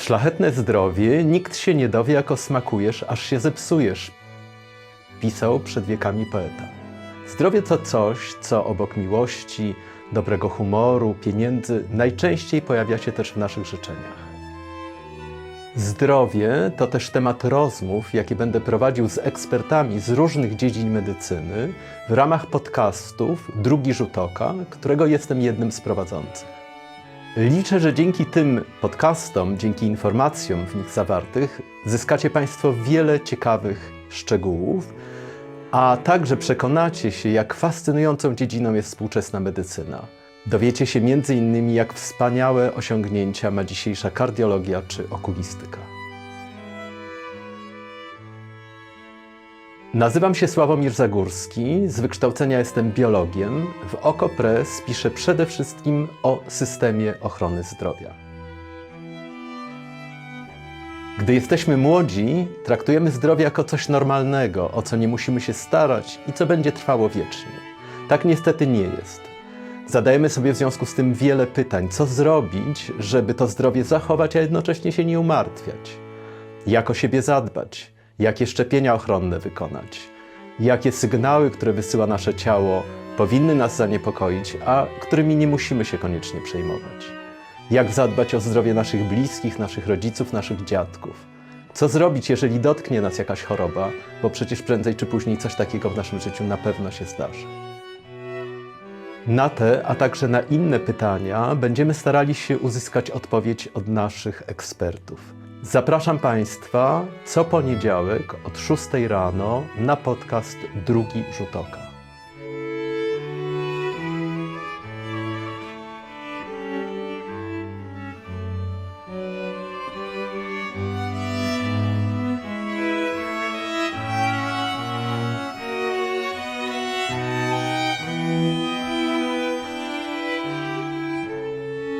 Szlachetne zdrowie nikt się nie dowie, jako smakujesz, aż się zepsujesz, pisał przed wiekami poeta. Zdrowie to coś, co obok miłości, dobrego humoru, pieniędzy najczęściej pojawia się też w naszych życzeniach. Zdrowie to też temat rozmów, jakie będę prowadził z ekspertami z różnych dziedzin medycyny w ramach podcastów Drugi Rzut Oka, którego jestem jednym z prowadzących. Liczę, że dzięki tym podcastom, dzięki informacjom w nich zawartych, zyskacie Państwo wiele ciekawych szczegółów, a także przekonacie się, jak fascynującą dziedziną jest współczesna medycyna. Dowiecie się m.in., jak wspaniałe osiągnięcia ma dzisiejsza kardiologia czy okulistyka. Nazywam się Sławomir Zagórski, z wykształcenia jestem biologiem. W OKO.press piszę przede wszystkim o systemie ochrony zdrowia. Gdy jesteśmy młodzi, traktujemy zdrowie jako coś normalnego, o co nie musimy się starać i co będzie trwało wiecznie. Tak niestety nie jest. Zadajemy sobie w związku z tym wiele pytań, co zrobić, żeby to zdrowie zachować, a jednocześnie się nie umartwiać. Jak o siebie zadbać, jakie szczepienia ochronne wykonać, jakie sygnały, które wysyła nasze ciało, powinny nas zaniepokoić, a którymi nie musimy się koniecznie przejmować. Jak zadbać o zdrowie naszych bliskich, naszych rodziców, naszych dziadków. Co zrobić, jeżeli dotknie nas jakaś choroba, bo przecież prędzej czy później coś takiego w naszym życiu na pewno się zdarzy. Na te, a także na inne pytania będziemy starali się uzyskać odpowiedź od naszych ekspertów. Zapraszam Państwa co poniedziałek od 6 rano na podcast Drugi Rzut Oka.